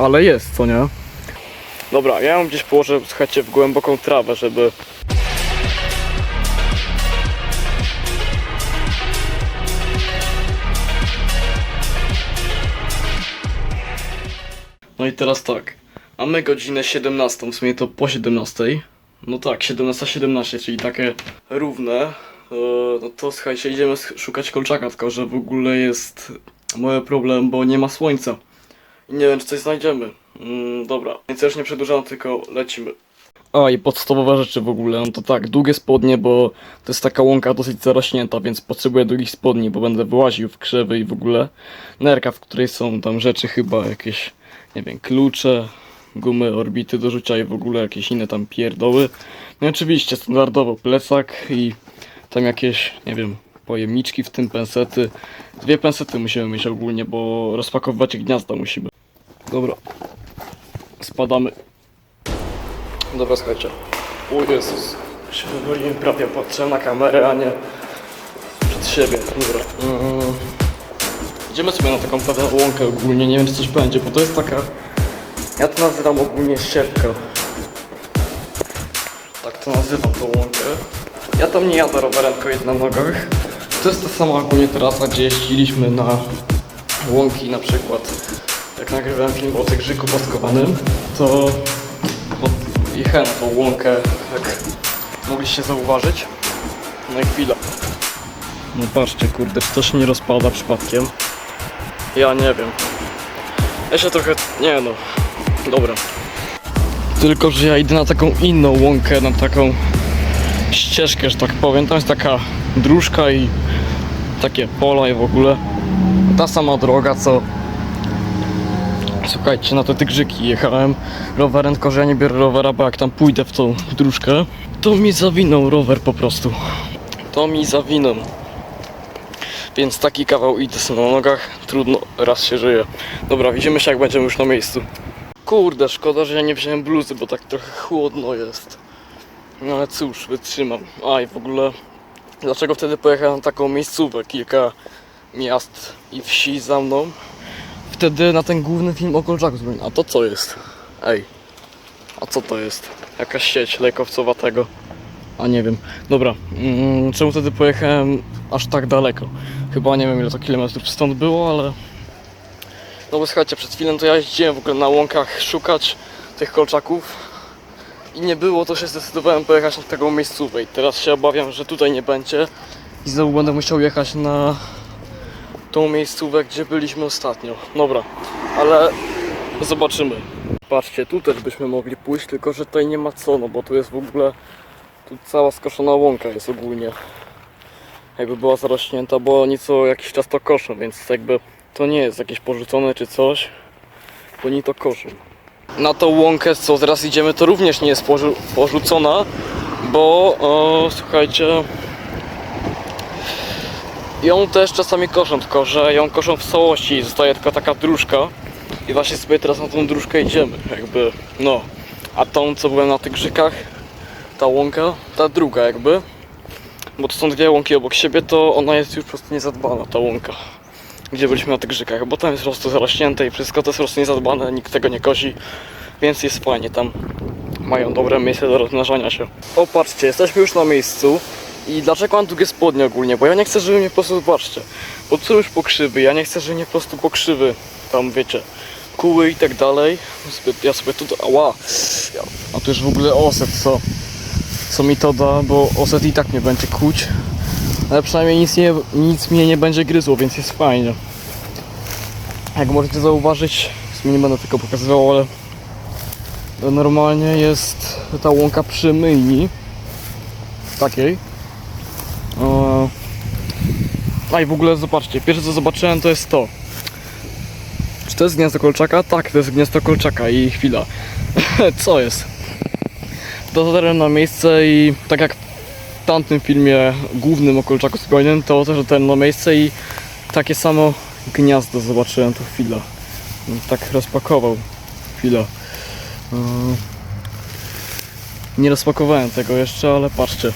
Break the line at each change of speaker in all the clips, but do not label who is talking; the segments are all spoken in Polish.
ale jest, co nie? Dobra, ja ją gdzieś położę, słuchajcie, w głęboką trawę, żeby... No i teraz tak, mamy godzinę 17, w sumie to po 17. No tak, 17.17, czyli takie równe. E, No to słuchajcie, idziemy szukać kolczaka, tylko że w ogóle jest mały problem, bo nie ma słońca. Nie wiem, czy coś znajdziemy. Mm, dobra, więc już nie przedłużam, tylko lecimy. A i podstawowe rzeczy w ogóle, no to tak, długie spodnie, bo to jest taka łąka dosyć zarośnięta, więc potrzebuję długich spodni, bo będę wyłaził w krzewy i w ogóle. Nerka, w której są tam rzeczy chyba jakieś, nie wiem, klucze, gumy, orbity do rzucia i w ogóle jakieś inne tam pierdoły. No i oczywiście standardowo plecak i tam jakieś, nie wiem, pojemniczki, w tym pensety. Dwie pensety musimy mieć ogólnie, bo rozpakowywać gniazda musimy. Dobra. Spadamy. Dobra, słuchajcie. O Jezus. Się wywaliłem prawie, patrzę na kamerę, a nie przed siebie. Dobra. Mm. Idziemy sobie na taką pewną łąkę ogólnie, nie wiem czy coś będzie, bo to jest taka... Ja to nazywam ogólnie ścieżka. Tak to nazywam tą łąkę. Ja tam nie jadę rowerem, tylko jedę na nogach. To jest ta sama ogólnie trasa, gdzie jeździliśmy na łąki na przykład. Jak nagrywałem film o tygrzyku paskowanym, to jechałem na tą łąkę, jak mogliście zauważyć. No i chwila. No patrzcie, kurde, czy to się nie rozpada przypadkiem? Ja nie wiem. Ja się trochę, nie no, dobra. Tylko, że ja idę na taką inną łąkę, na taką ścieżkę, że tak powiem. Tam jest taka dróżka i takie pola i w ogóle. Ta sama droga, co Słuchajcie, na te tygrzyki jechałem rowerem, tylko że ja nie biorę rowera, bo jak tam pójdę w tą dróżkę, to mi zawinął rower po prostu. To mi zawinął. Więc taki kawał idę na nogach, trudno, raz się żyje. Dobra, widzimy się jak będziemy już na miejscu. Kurde, szkoda, że ja nie wziąłem bluzy, bo tak trochę chłodno jest. No ale cóż, wytrzymam. A i w ogóle, dlaczego wtedy pojechałem taką miejscówę, kilka miast i wsi za mną? Wtedy na ten główny film o Kolczaku. A to co jest? Ej, a co to jest? Jakaś sieć lejkowcowatego. A nie wiem. Dobra, mm, czemu wtedy pojechałem aż tak daleko? Chyba nie wiem ile to kilometrów stąd było, ale... No bo słuchajcie, przed chwilą to ja jeździłem w ogóle na łąkach szukać tych kolczaków i nie było, to się zdecydowałem pojechać na taką miejscówę i teraz się obawiam, że tutaj nie będzie i znowu będę musiał jechać na tą miejscówę, gdzie byliśmy ostatnio. Dobra, ale zobaczymy. Patrzcie, tu też byśmy mogli pójść, tylko że tutaj nie ma co, no bo tu jest w ogóle tu cała skoszona łąka jest ogólnie. Jakby była zarośnięta, bo oni co jakiś czas to koszą, więc jakby to nie jest jakieś porzucone czy coś, bo oni to koszą. Na tą łąkę, co teraz idziemy, to również nie jest porzu- porzucona, bo o, słuchajcie, ją też czasami koszą, tylko że ją koszą w całości i zostaje tylko taka dróżka. I właśnie sobie teraz na tą dróżkę idziemy, jakby, no. A tą, co byłem na tych grzykach, ta łąka, ta druga jakby, bo to są dwie łąki obok siebie, to ona jest już po prostu niezadbana, ta łąka. Gdzie byliśmy na tych grzykach, bo tam jest po prostu zarośnięte i wszystko to jest po prostu niezadbane, nikt tego nie kosi, więc jest fajnie tam. Mają dobre miejsce do rozmnażania się. O, patrzcie, jesteśmy już na miejscu. I dlaczego mam długie spodnie ogólnie? Bo ja nie chcę, żeby mnie po prostu, zobaczcie, tu są już pokrzywy, ja nie chcę, żeby mnie po prostu pokrzywy, tam wiecie, kuły i tak dalej. Ja sobie tutaj, ała, a tu już w ogóle oset, co, co mi to da, bo oset i tak mnie będzie kuć, ale przynajmniej nic, nie, nic mnie nie będzie gryzło, więc jest fajnie. Jak możecie zauważyć, w nie będę tego pokazywał, ale normalnie jest ta łąka przy myjni, takiej. A i w ogóle zobaczcie, pierwsze co zobaczyłem to jest to. Czy to jest gniazdo kolczaka? Tak, to jest gniazdo kolczaka i chwila. co jest? Dotarłem na miejsce i tak jak w tamtym filmie głównym o kolczaku zbrojnym, to też dotarłem na miejsce i takie samo gniazdo zobaczyłem to chwila. Tak rozpakował. Chwila. Nie rozpakowałem tego jeszcze, ale patrzcie.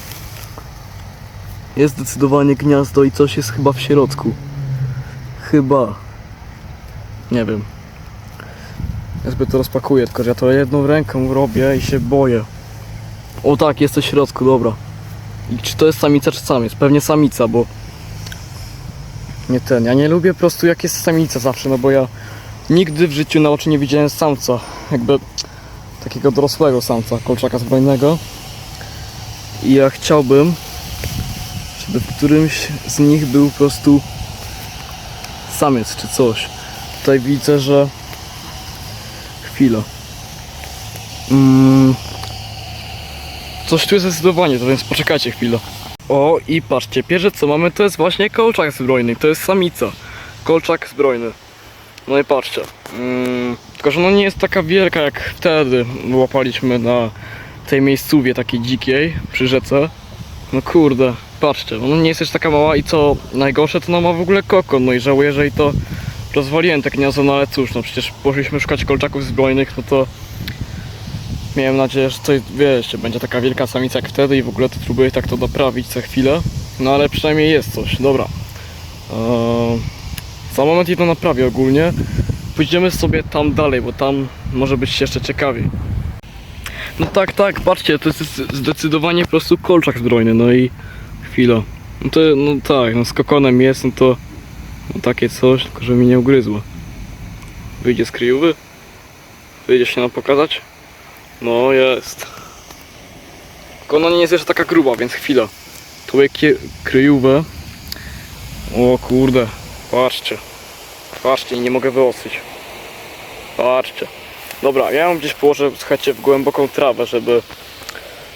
Jest zdecydowanie gniazdo i coś jest chyba w środku. Chyba. Nie wiem. Ja sobie to rozpakuję, tylko że ja to jedną ręką robię i się boję. O tak, jest w środku, dobra. I czy to jest samica czy samiec? Pewnie samica, bo... Nie ten, ja nie lubię po prostu jak jest samica zawsze, no bo ja nigdy w życiu na oczy nie widziałem samca. Jakby takiego dorosłego samca, kolczaka zbrojnego. I ja chciałbym, żeby w którymś z nich był po prostu samiec czy coś. Tutaj widzę, że chwila. Mm. Coś tu jest zdecydowanie, to więc poczekajcie chwilę. O i patrzcie, pierwsze co mamy to jest właśnie kolczak zbrojny, to jest samica. Kolczak zbrojny. No i patrzcie. Mm, tylko, że no nie jest taka wielka jak wtedy łapaliśmy na tej miejscówie takiej dzikiej przy rzece. No kurde, patrzcie, ona nie jest też taka mała i co najgorsze to ona ma w ogóle kokon, no i żałuję, że i to rozwaliłem te gniazdo, no ale cóż, no przecież poszliśmy szukać kolczaków zbrojnych, no to miałem nadzieję, że coś, wiecie, będzie taka wielka samica jak wtedy i w ogóle to próbuję tak to naprawić za chwilę, no ale przynajmniej jest coś, dobra. Eee, za moment i to naprawię ogólnie. Pójdziemy sobie tam dalej, bo tam może być jeszcze ciekawiej. No tak, tak, patrzcie, to jest zdecydowanie po prostu kolczak zbrojny, no i chwila. No to, no tak, no z jest, no to no takie coś, tylko żeby mi nie ugryzło. Wyjdzie z kryjówy? Wyjdzie się nam pokazać? No jest. Tylko ona nie jest jeszcze taka gruba, więc chwila. Tu jakie kryjówę. O kurde, patrzcie. Patrzcie, nie mogę wyostrzyć. Patrzcie. Dobra, ja ją gdzieś położę, słuchajcie, w głęboką trawę, żeby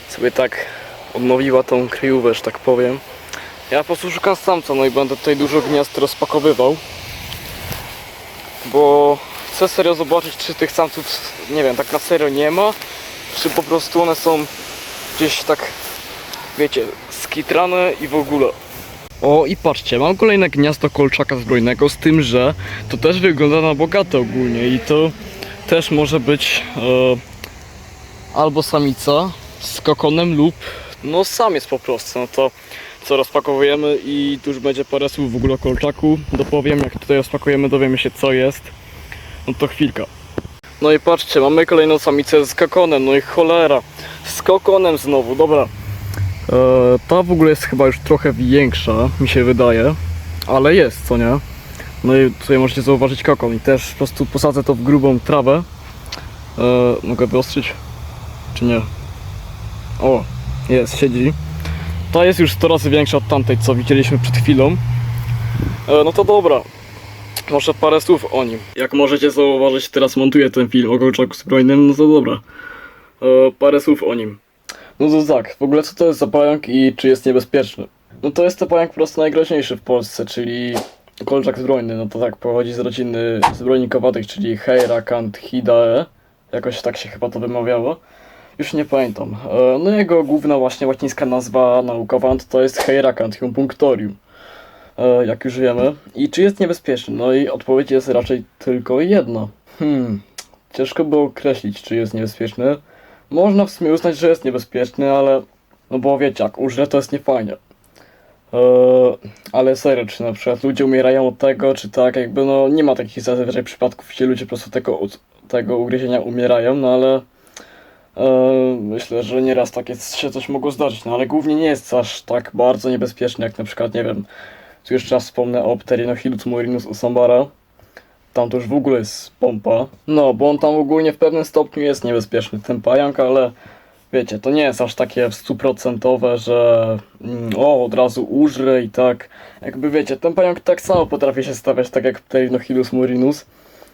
sobie tak odnowiła tą kryjówę, że tak powiem. Ja po prostu szukam samca, no i będę tutaj dużo gniazd rozpakowywał. Bo chcę serio zobaczyć, czy tych samców, nie wiem, tak na serio nie ma, czy po prostu one są gdzieś tak, wiecie, skitrane i w ogóle. O i patrzcie, mam kolejne gniazdo kolczaka zbrojnego, z tym, że to też wygląda na bogate ogólnie i to też może być e, albo samica z kokonem lub no samiec po prostu, no to co rozpakowujemy i tu już będzie parę słów w ogóle o kolczaku, dopowiem jak tutaj rozpakujemy dowiemy się co jest, no to chwilka. No i patrzcie, mamy kolejną samicę z kokonem, no i cholera, z kokonem znowu, dobra. E, ta w ogóle jest chyba już trochę większa, mi się wydaje, ale jest, co nie? No i tutaj możecie zauważyć kokon i też po prostu posadzę to w grubą trawę. E, mogę wyostrzyć? Czy nie? O, jest, siedzi. Ta jest już 100 razy większa od tamtej, co widzieliśmy przed chwilą. E, no to dobra. Może parę słów o nim. Jak możecie zauważyć, teraz montuję ten film o kolczaku zbrojnym, no to dobra. E, parę słów o nim. No to tak, w ogóle co to jest za pająk i czy jest niebezpieczny? No to jest to pająk po prostu najgroźniejszy w Polsce, czyli kolczak zbrojny, no to tak, pochodzi z rodziny zbrojnikowatych, czyli Heiracanthidea, jakoś tak się chyba to wymawiało. Już nie pamiętam. E, No jego główna właśnie łacińska nazwa naukowa to jest Heiracanthium punctorium, e, jak już wiemy. I czy jest niebezpieczny? No i odpowiedź jest raczej tylko jedna. Hmm, ciężko by określić, czy jest niebezpieczny. Można w sumie uznać, że jest niebezpieczny, ale no bo wiecie, jak użre to jest niefajnie. Eee, ale serio, czy na przykład ludzie umierają od tego, czy tak, jakby no nie ma takich zazwyczaj przypadków, gdzie ludzie po prostu tego, tego ugryzienia umierają, no ale myślę, że nieraz takie się coś mogło zdarzyć, no ale głównie nie jest aż tak bardzo niebezpieczny, jak na przykład, nie wiem, tu jeszcze raz wspomnę o Pterinochilus murinus usambara, tam to już w ogóle jest pompa, no bo on tam ogólnie w pewnym stopniu jest niebezpieczny, ten pająk, ale wiecie, to nie jest aż takie stuprocentowe, że mm, o, od razu użre i tak. Jakby wiecie, ten pająk tak samo potrafi się stawiać tak jak Pterinochilus murinus,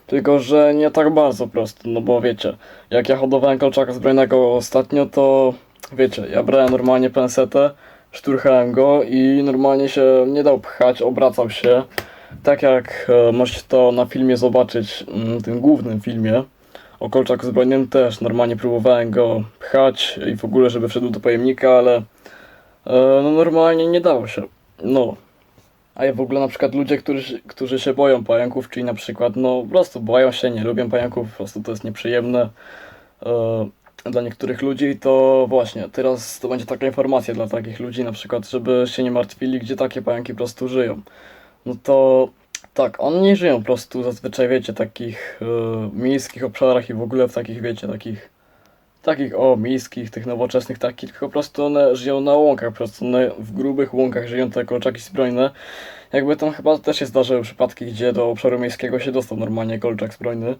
tylko że nie tak bardzo prosto, no bo wiecie, jak ja hodowałem kolczaka zbrojnego ostatnio, to wiecie, ja brałem normalnie pensetę, szturchałem go i normalnie się nie dał pchać, obracał się. Tak jak e, możecie to na filmie zobaczyć, mm, tym głównym filmie, o kolczaku zbrojnym też normalnie próbowałem go pchać i w ogóle, żeby wszedł do pojemnika, ale e, no normalnie nie dało się. No. A w ogóle na przykład ludzie, którzy, którzy się boją pająków, czyli na przykład no po prostu boją się, nie lubią pająków, po prostu to jest nieprzyjemne e, dla niektórych ludzi, to właśnie teraz to będzie taka informacja dla takich ludzi na przykład, żeby się nie martwili, gdzie takie pająki po prostu żyją. No to Tak, one nie żyją po prostu zazwyczaj, wiecie, takich e, miejskich obszarach i w ogóle w takich, wiecie, takich, takich, o, miejskich, tych nowoczesnych takich, tylko po prostu one żyją na łąkach, po prostu one w grubych łąkach żyją te kolczaki zbrojne. Jakby tam chyba też się zdarzyły przypadki, gdzie do obszaru miejskiego się dostał normalnie kolczak zbrojny.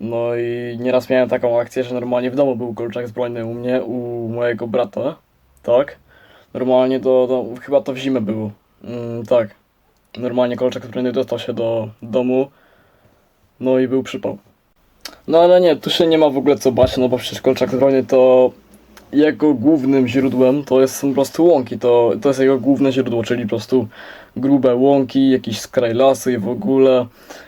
No i nieraz miałem taką akcję, że normalnie w domu był kolczak zbrojny u mnie, u mojego brata, tak? Normalnie do, do chyba to w zimę było, mm, tak. Normalnie kolczak zbrojny dostał się do domu, no i był przypał. No ale nie, tu się nie ma w ogóle co bać, no bo przecież kolczak zbrojny to jego głównym źródłem to jest, są po prostu łąki, to, to jest jego główne źródło, czyli po prostu grube łąki, jakiś skraj lasu i w ogóle.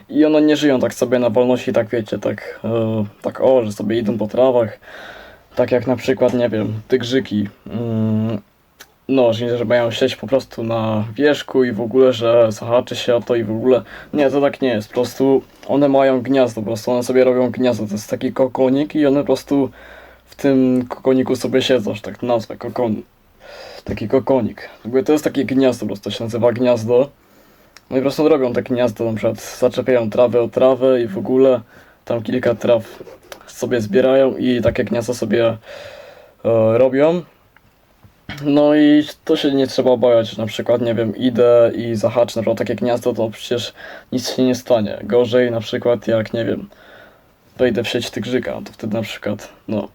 I one nie żyją tak sobie na wolności, tak wiecie, tak, e, tak o, że sobie idą po trawach. Tak jak na przykład, nie wiem, tygrzyki. Mm, no, że, że mają sieć po prostu na wierzchu i w ogóle, że zahaczy się o to i w ogóle. Nie, to tak nie jest. Po prostu one mają gniazdo, po prostu one sobie robią gniazdo. To jest taki kokonik i one po prostu w tym kokoniku sobie siedzą, że tak nazwę, kokon. Taki kokonik. Jakby to jest takie gniazdo, po prostu się nazywa gniazdo. No i po prostu robią te gniazdo, na przykład zaczepiają trawę o trawę i w ogóle tam kilka traw sobie zbierają i takie gniazdo sobie e, robią. No i to się nie trzeba obawiać, na przykład, nie wiem, idę i zahaczę na przykład takie gniazdo, to przecież nic się nie stanie. Gorzej na przykład jak, nie wiem, wejdę w sieć tygrzyka, to wtedy na przykład, no.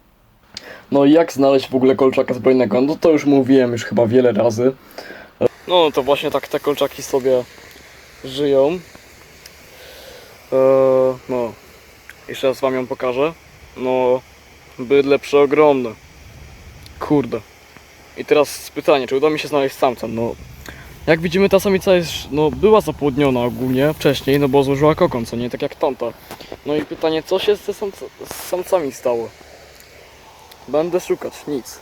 No i jak znaleźć w ogóle kolczaka zbrojnego? No to już mówiłem już chyba wiele razy. No to właśnie tak te kolczaki sobie żyją. Eee, no, jeszcze raz wam ją pokażę. No, bydle przeogromne. Kurde. I teraz pytanie, czy uda mi się znaleźć samca? No, jak widzimy ta samica jest, no, była zapłodniona ogólnie wcześniej, no bo złożyła kokon, co nie, tak jak tamta. No i pytanie, co się z, te samca, z samcami stało? Będę szukać, nic.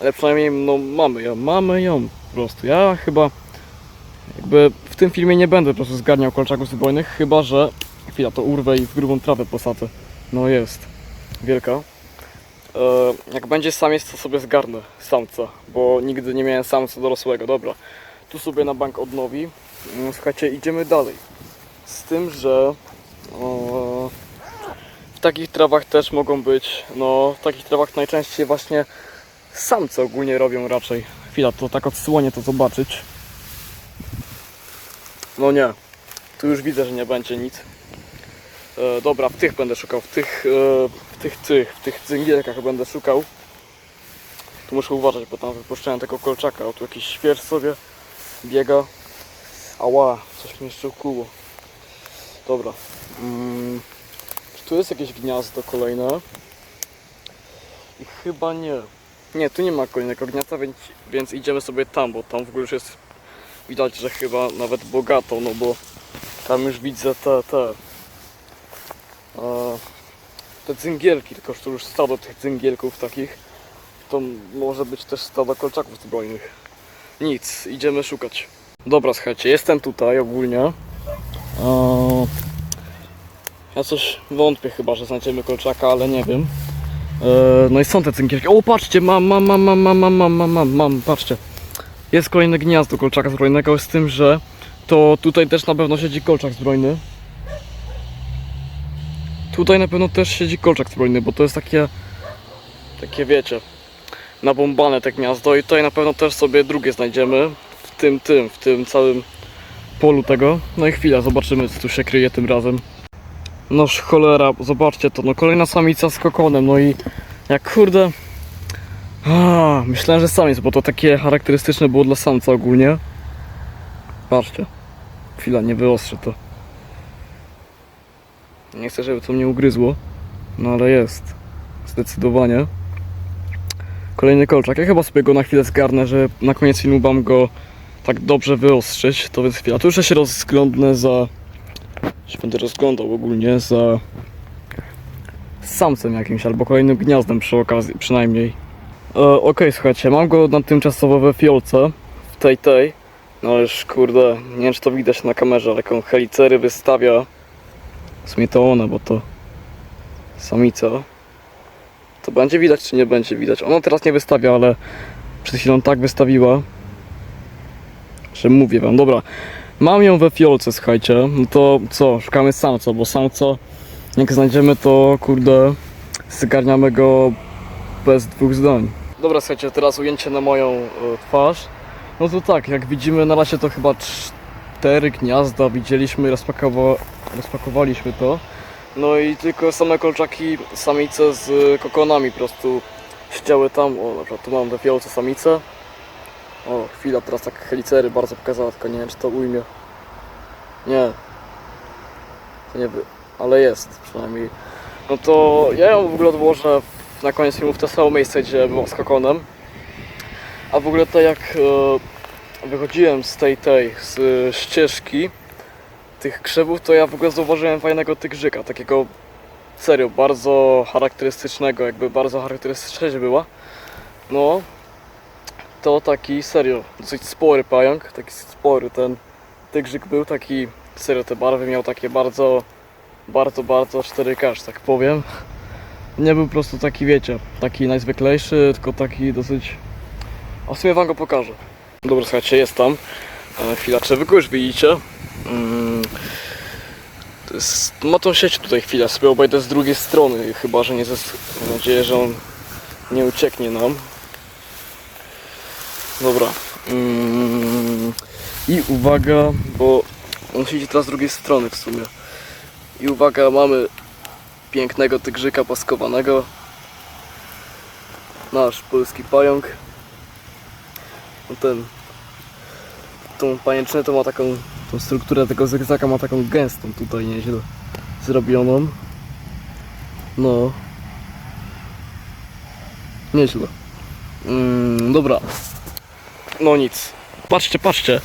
Ale przynajmniej, no, mamy ją, mamy ją po prostu. Ja chyba, jakby w tym filmie nie będę po prostu zgarniał kolczaków zbrojnych, chyba że, chwila, to urwę i w grubą trawę posadzę. No jest, wielka. E, jak będzie samiec, to sobie zgarnę samca, bo nigdy nie miałem samca dorosłego. Dobra, tu sobie na bank odnowi. Mm, Słuchajcie, idziemy dalej. Z tym, że e, w takich trawach też mogą być, no w takich trawach najczęściej właśnie samce ogólnie robią raczej. Chwila, to tak odsłonię to zobaczyć. No nie, tu już widzę, że nie będzie nic. E, dobra, w tych będę szukał, w tych, e, w tych, tych, w tych cyngielkach będę szukał. Tu muszę uważać, bo tam wypuszczałem tego kolczaka, o tu jakiś śwież sobie biega. Ała, coś mnie jeszcze ukuło. Dobra. Mm, czy tu jest jakieś gniazdo kolejne? I chyba nie. Nie, tu nie ma kolejnego gniazda, więc, więc idziemy sobie tam, bo tam w ogóle już jest widać, że chyba nawet bogato, no bo tam już widzę te, te e, te cyngielki, tylko że już stado tych cyngielków takich, to może być też stado kolczaków zbrojnych. Nic, idziemy szukać. Dobra, słuchajcie, jestem tutaj ogólnie. E, ja coś wątpię chyba, że znajdziemy kolczaka, ale nie wiem. E, no i są te cyngielki. O, patrzcie, mam, mam, mam, mam, mam, mam, mam, mam, mam, mam, patrzcie. Jest kolejne gniazdo kolczaka zbrojnego, z tym, że to tutaj też na pewno siedzi kolczak zbrojny. Tutaj na pewno też siedzi kolczak zbrojny, bo to jest takie, takie wiecie, nabombane te gniazdo i tutaj na pewno też sobie drugie znajdziemy w tym, tym, w tym całym polu tego. No i chwila, zobaczymy co tu się kryje tym razem. Noż cholera, zobaczcie to, no kolejna samica z kokonem, no i jak kurde... A, myślałem, że samiec, bo to takie charakterystyczne było dla samca ogólnie. Patrzcie. Chwila, nie wyostrzę to. Nie chcę, żeby to mnie ugryzło. No ale jest. Zdecydowanie. Kolejny kolczak. Ja chyba sobie go na chwilę zgarnę, że na koniec filmu mam go tak dobrze wyostrzyć. To więc chwila. Tu już się rozglądnę za... się będę rozglądał ogólnie za... samcem jakimś, albo kolejnym gniazdem przy okazji, przynajmniej. E, Okej, słuchajcie, mam go na tymczasowo we fiolce. W tej tej. No już kurde, nie wiem czy to widać na kamerze, ale jaką helicery wystawia. W sumie to ona, bo to samica. To będzie widać, czy nie będzie widać? Ona teraz nie wystawia, ale przed chwilą tak wystawiła, że mówię wam. Dobra, Mam ją we fiolce, słuchajcie. No to co, szukamy samca, bo samca jak znajdziemy to kurde zgarniamy go bez dwóch zdań. Dobra, słuchajcie, teraz ujęcie na moją e, twarz. No to tak, jak widzimy na razie to chyba cztery gniazda widzieliśmy, rozpakowa rozpakowaliśmy to. No i tylko same kolczaki, samice z kokonami po prostu siedziały tam. O, na przykład tu mam we fiolce samicę. O, chwila, teraz tak helicery bardzo pokazała, tylko nie wiem czy to ujmie. Nie. To nie by, ale jest przynajmniej. No to ja ją w ogóle odłożę na koniec filmu w to samo miejsce, gdzie była z kokonem. A w ogóle to jak e, wychodziłem z tej, tej, z ścieżki tych krzewów, to ja w ogóle zauważyłem fajnego tygrzyka, takiego serio, bardzo charakterystycznego, jakby bardzo charakterystyczna była. No, to taki serio, dosyć spory pająk, taki spory ten tygrzyk był, taki serio te barwy miał takie bardzo, bardzo, bardzo 4K, że tak powiem. Nie był po prostu taki, wiecie, taki najzwyklejszy, tylko taki dosyć... A w sumie wam go pokażę. Dobra, słuchajcie, jest tam. E, chwila, czy wy go już widzicie? Mm, ma tą sieć tutaj chwilę, sobie obejdę z drugiej strony, chyba, że nie ze... Mam nadzieję, że on nie ucieknie nam. Dobra. Mm, I uwaga, bo on siedzi teraz z drugiej strony w sumie. I uwaga, mamy pięknego tygrzyka paskowanego. Nasz polski pająk. No ten. Tą pajęczynę to ma taką. Tą strukturę tego zygzaka ma taką gęstą tutaj nieźle zrobioną. No. Nieźle. Mm, dobra. No nic. Patrzcie, patrzcie.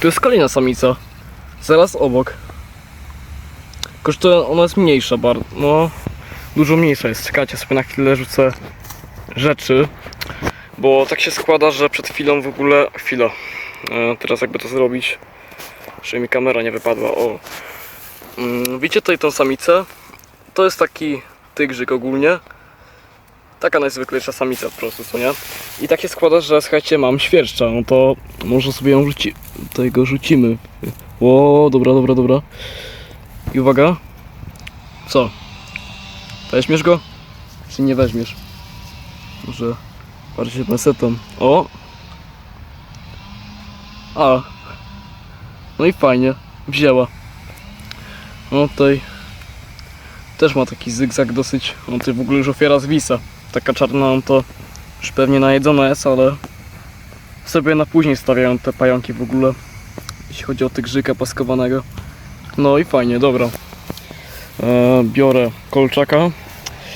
Tu jest kolejna samica. Zaraz obok. Kosztuje, ona jest mniejsza bardzo. No, dużo mniejsza jest. Czekajcie sobie na chwilę rzucę rzeczy. Bo tak się składa, że przed chwilą w ogóle. Chwila. E, teraz jakby to zrobić. Żeby mi kamera nie wypadła. O. Mm, widzicie tutaj tą samicę? To jest taki tygrzyk ogólnie. Taka najzwyklejsza samica po prostu, co nie? I tak się składa, że słuchajcie, mam świerszcza, no to może sobie ją rzuci... Tutaj go rzucimy. O, dobra, dobra, dobra. I uwaga. Co? Weźmiesz go? Czy nie weźmiesz? Może bardziej pensetą. O! A. No i fajnie. Wzięła. No tutaj też ma taki zygzak dosyć. On tutaj w ogóle już ofiara zwisa. Taka czarna, no to już pewnie najedzona jest, ale sobie na później stawiają te pająki w ogóle. Jeśli chodzi o tygrzyka paskowanego. No i fajnie, dobra. E, biorę kolczaka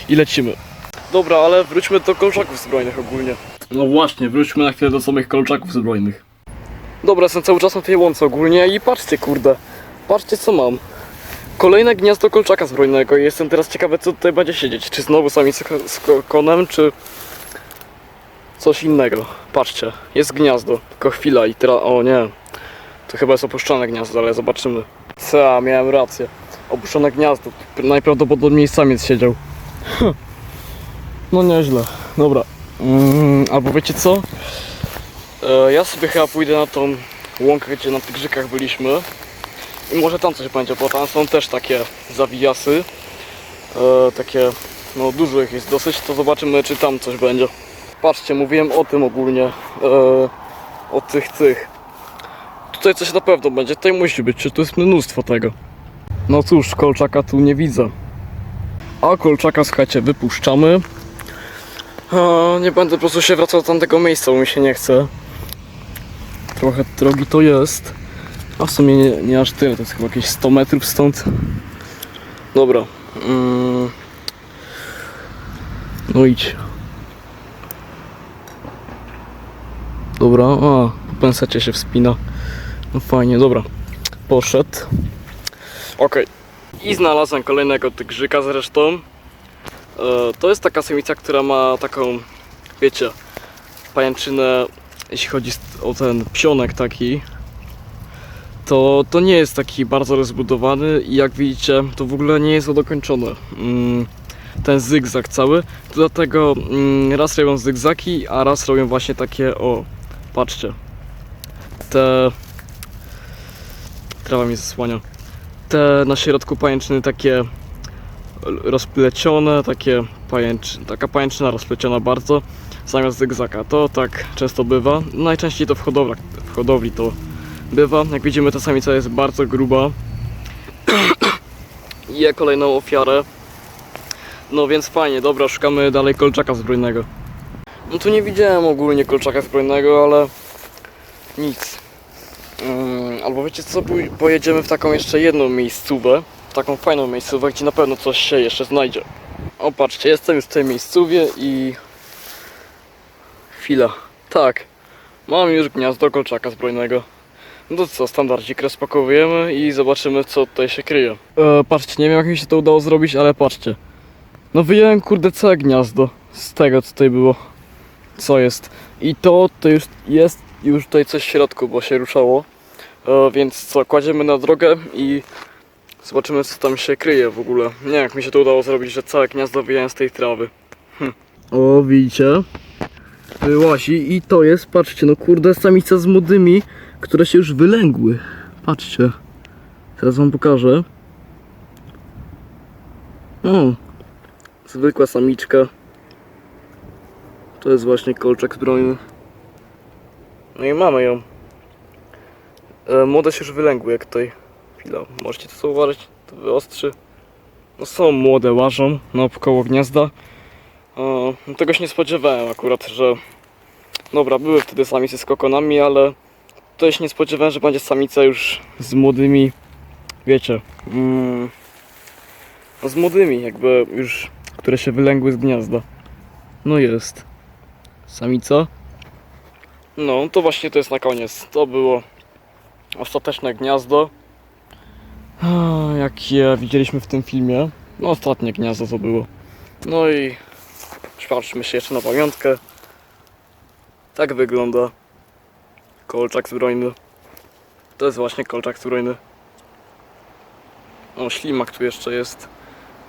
i lecimy. Dobra, ale wróćmy do kolczaków zbrojnych ogólnie. No właśnie, wróćmy na chwilę do samych kolczaków zbrojnych. Dobra, jestem cały czas na tej łące ogólnie i patrzcie kurde. Patrzcie co mam. Kolejne gniazdo kolczaka zbrojnego i jestem teraz ciekawy co tutaj będzie siedzieć. Czy znowu samica ko- z ko- konem, czy coś innego. Patrzcie, jest gniazdo, tylko chwila i teraz, o nie. To chyba jest opuszczone gniazdo, ale zobaczymy. Co, miałem rację. Opuszczone gniazdo, najprawdopodobniej samiec siedział. No nieźle, dobra. Mm, albo wiecie co? E, ja sobie chyba pójdę na tą łąkę, gdzie na Tygrzykach byliśmy. I może tam coś będzie, bo tam są też takie zawijasy. E, takie, no dużo ich jest dosyć, to zobaczymy czy tam coś będzie. Patrzcie, mówiłem o tym ogólnie. E, o tych, tych. Tutaj coś na pewno będzie, tutaj musi być, czy tu jest mnóstwo tego. No cóż, kolczaka tu nie widzę. A kolczaka, słuchajcie, wypuszczamy. E, nie będę po prostu się wracał do tamtego miejsca, bo mi się nie chce. Trochę drogi to jest. A w sumie nie, nie aż tyle, to jest chyba jakieś 100 metrów stąd. Dobra. Mm. No idź. Dobra, a, po pensecie się wspina. No fajnie, dobra. Poszedł. Okej. I znalazłem kolejnego tygrzyka zresztą. E, to jest taka samica, która ma taką, wiecie, pajęczynę, jeśli chodzi o ten psionek taki, to, to nie jest taki bardzo rozbudowany i jak widzicie, to w ogóle nie jest dokończone. Mm, ten zygzak cały, to dlatego mm, raz robią zygzaki, a raz robią właśnie takie, o, patrzcie, te trawa mi zasłania. Te na środku pajęczyny takie rozplecione, takie pajęczy, taka pajęczyna rozpleciona bardzo, zamiast zygzaka. To tak często bywa. Najczęściej to w hodowlach, w hodowli to bywa. Jak widzimy ta samica jest bardzo gruba. Je kolejną ofiarę. No więc fajnie, dobra, szukamy dalej kolczaka zbrojnego. No tu nie widziałem ogólnie kolczaka zbrojnego, ale nic. Mm, albo wiecie co, pojedziemy w taką jeszcze jedną miejscówę, taką fajną miejscówę, gdzie na pewno coś się jeszcze znajdzie. O patrzcie, jestem już w tej miejscówie i... Chwila. Tak, mam już gniazdo kolczaka zbrojnego. No co, standardzik rozpakowujemy i zobaczymy co tutaj się kryje. E, patrzcie, nie wiem jak mi się to udało zrobić, ale patrzcie. No wyjąłem kurde całe gniazdo z tego co tutaj było. Co jest? I to, to już jest już tutaj coś w środku, bo się ruszało. E, więc co, kładziemy na drogę i zobaczymy co tam się kryje w ogóle. Nie jak mi się to udało zrobić, że całe gniazdo wyjąłem z tej trawy. Hm. O, widzicie? Wyłazi i to jest, patrzcie, no kurde, samica z młodymi, które się już wylęgły. Patrzcie. Teraz wam pokażę. O, zwykła samiczka. To jest właśnie kolczak zbrojny. No i mamy ją. E, młode się już wylęgły, jak tutaj. Chwila, możecie to zauważyć? To wyostrzy. No są młode, łażą no, koło gniazda. E, tego się nie spodziewałem akurat, że... Dobra, były wtedy samice z kokonami, ale... To się nie spodziewałem, że będzie samica już z młodymi... Wiecie... Mm, no z młodymi, jakby już... Które się wylęgły z gniazda. No jest. Samica. No, to właśnie to jest na koniec. To było ostateczne gniazdo. Jakie widzieliśmy w tym filmie. No, ostatnie gniazdo to było. No i patrzmy się jeszcze na pamiątkę. Tak wygląda kolczak zbrojny. To jest właśnie kolczak zbrojny. O, ślimak tu jeszcze jest.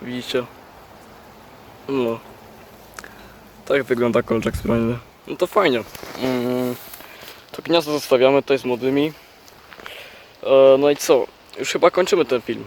Widzicie? No. Tak wygląda kolczak zbrojny. No to fajnie. Mm, to gniazdo zostawiamy tutaj z młodymi. E, no i co? Już chyba kończymy ten film.